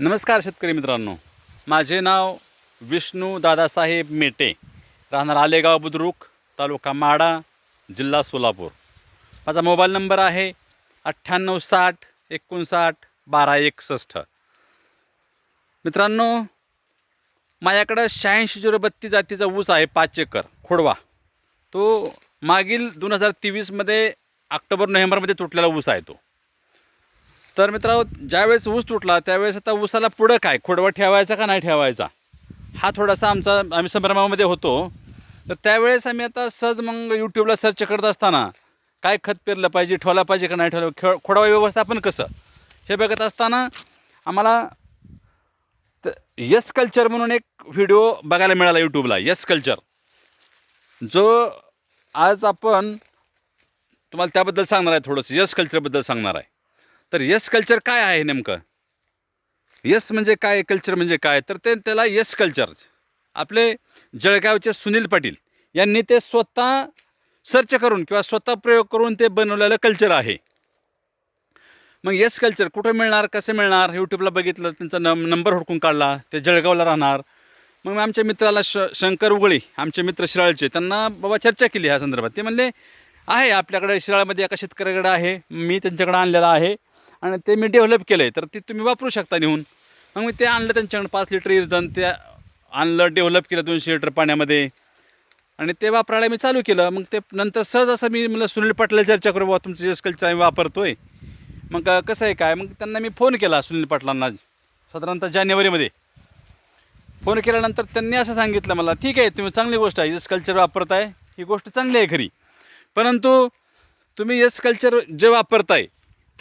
नमस्कार शेतकरी मित्रांनो. माझे नाव विष्णू दादासाहेब मेटे. राहणार आलेगाव बुद्रुक तालुका माडा जिल्हा सोलापूर. माझा मोबाईल नंबर आहे अठ्ठ्याण्णव साठ एकोणसाठ बारा एकसष्ट. मित्रांनो माझ्याकडं शहाऐंशी झिरो बत्तीस जातीचा ऊस आहे पाच एकर खोडवा. तो मागील दोन हजार तेवीसमध्ये ऑक्टोबर नोव्हेंबरमध्ये तुटलेला ऊस आहे तो. तर मित्रांनो ज्यावेळेस ऊस तुटला त्यावेळेस आता ऊसाला पुढं काय? खोडवा ठेवायचा का नाही ठेवायचा? हा थोडासा आमचा आम्ही संभ्रमामध्ये होतो. तर त्यावेळेस आम्ही आता सहज मग यूट्यूबला सर्च करत असताना काय खत पेरलं पाहिजे ठेवला पाहिजे का नाही ठेवलं खेळ खोडवा व्यवस्थापन कसं? हे बघत असताना आम्हाला तर यस कल्चर म्हणून एक व्हिडिओ बघायला मिळाला यूट्यूबला यस कल्चर जो आज आपण तुम्हाला त्याबद्दल सांगणार आहे थोडंसं यस कल्चरबद्दल सांगणार आहे. तर यस कल्चर काय आहे नेमकं? यस म्हणजे काय कल्चर म्हणजे काय? तर ते त्याला यस कल्चर. आपले जळगावचे सुनील पाटील यांनी ते स्वतः सर्च करून किंवा स्वतः प्रयोग करून ते बनवलेलं कल्चर आहे. मग यस कल्चर कुठं मिळणार कसे मिळणार? यूट्यूबला बघितलं त्यांचा नम नंबर हुडकून काढला ते जळगावला राहणार. मग मी आमच्या मित्राला श शंकर उगळे आमचे मित्र शिराळचे त्यांना बाबा चर्चा केली ह्या संदर्भात. ते म्हणले आहे आपल्याकडे शिराळमध्ये एका शेतकऱ्याकडे आहे मी त्यांच्याकडे आणलेला आहे. आणि ते मी डेव्हलप केलं आहे तर ते तुम्ही वापरू शकता नेऊन. मग मी ते आणलं त्यांच्याकडे पाच लिटर इरजन ते आणलं डेव्हलप केलं दोनशे लिटर पाण्यामध्ये. आणि ते वापरायला मी चालू केलं. मग ते नंतर सहज असं मी मला सुनील पाटला चर्चा करू बाबा तुमचं जे कल्चर आम्ही वापरतो आहे मग कसं आहे काय? मग त्यांना मी फोन केला सुनील पाटलांना साधारणतः जानेवारीमध्ये. फोन केल्यानंतर त्यांनी असं सांगितलं मला ठीक आहे तुम्ही चांगली गोष्ट आहे यस कल्चर वापरताय ही गोष्ट चांगली आहे खरी. परंतु तुम्ही यस कल्चर जे वापरताय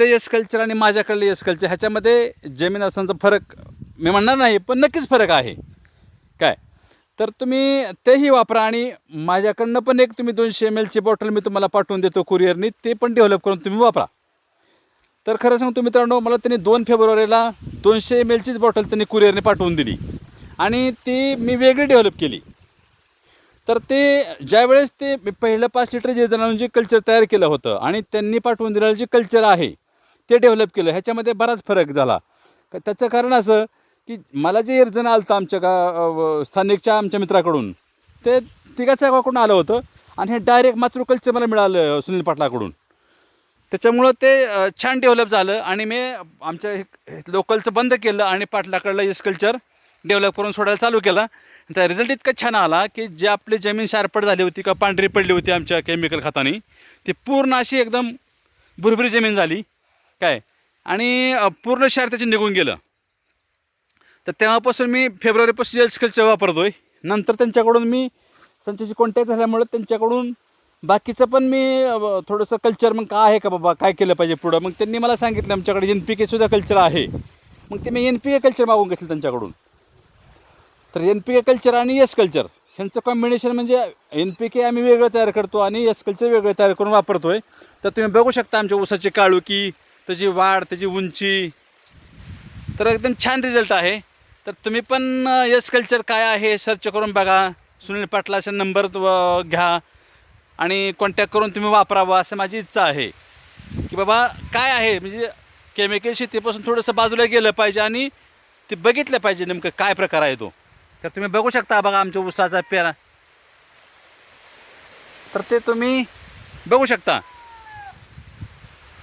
ते यस कल्चर आणि माझ्याकडले यस कल्चर ह्याच्यामध्ये जमीन असण्याचा फरक मी म्हणणार नाही पण नक्कीच फरक आहे. काय? तर तुम्ही तेही वापरा आणि माझ्याकडनं पण एक तुम्ही दोनशे एम एलची बॉटल मी तुम्हाला पाठवून देतो कुरिअरनी ते पण डेव्हलप करून तुम्ही वापरा. तर खरं सांगतो मित्रांनो मला त्यांनी दोन फेब्रुवारीला दोनशे एम एलचीच बॉटल त्यांनी कुरिअरने पाठवून दिली आणि ती मी वेगळी डेव्हलप केली. तर ते ज्यावेळेस ते मी पहिलं पाच लिटर जे जणांनी जे कल्चर तयार केलं होतं आणि त्यांनी पाठवून दिलेलं जे कल्चर आहे ते डेव्हलप केलं. ह्याच्यामध्ये बराच फरक झाला. त्याचं कारण असं की मला जे इर्जन आलं होतं आमच्या का स्थानिकच्या आमच्या मित्राकडून ते तिघाच्या गावाकडून आलं होतं आणि हे डायरेक्ट मातृ कल्चर मला मिळालं सुनील पाटलाकडून. त्याच्यामुळं ते छान डेव्हलप झालं आणि मी आमच्या लोकलचं बंद केलं आणि पाटलाकडलं यस कल्चर डेव्हलप करून सोडायला चालू केला. त्या रिझल्ट इतका छान आला की जे आपली जमीन शारपट झाली होती का पांढरी पडली होती आमच्या केमिकल खताने ती पूर्ण अशी एकदम भुरभुरी जमीन झाली. काय? आणि पूर्ण क्षार त्याचे निघून गेलं. तर तेव्हापासून मी फेब्रुवारीपासून यस कल्चर आहे नंतर त्यांच्याकडून मी त्यांच्याशी कॉन्टॅक्ट झाल्यामुळे त्यांच्याकडून बाकीचं पण मी थोडंसं कल्चर मग काय आहे का बाबा? काय केलं पाहिजे पुढं? मग त्यांनी मला सांगितलं आमच्याकडे एन पी केसुद्धा कल्चर आहे. मग ते मी एन पी के कल्चर मागून घेतलं त्यांच्याकडून. तर एन पी के कल्चर आणि यस कल्चर ह्यांचं कॉम्बिनेशन म्हणजे एन पी के आम्ही वेगळं तयार करतो आणि यस कल्चर वेगळं तयार करून वापरतो आहे तर तुम्ही बघू शकता आमच्या ऊसाची काळुकी त्याची वाढ त्याची उंची. तर एकदम छान रिझल्ट आहे. तर तुम्ही पण यस कल्चर काय आहे सर्च करून बघा. सुनील पाटलाचा नंबर घ्या. आणि कॉन्टॅक्ट करून तुम्ही वापरावा असं माझी इच्छा आहे. की बाबा काय आहे? म्हणजे केमिकल शेतीपासून थोडंसं बाजूला गेलं पाहिजे आणि ते बघितलं पाहिजे नेमकं काय प्रकार आहे तो. तर तुम्ही बघू शकता बघा आमच्या ऊसाचा पेरा. तर ते तुम्ही बघू शकता.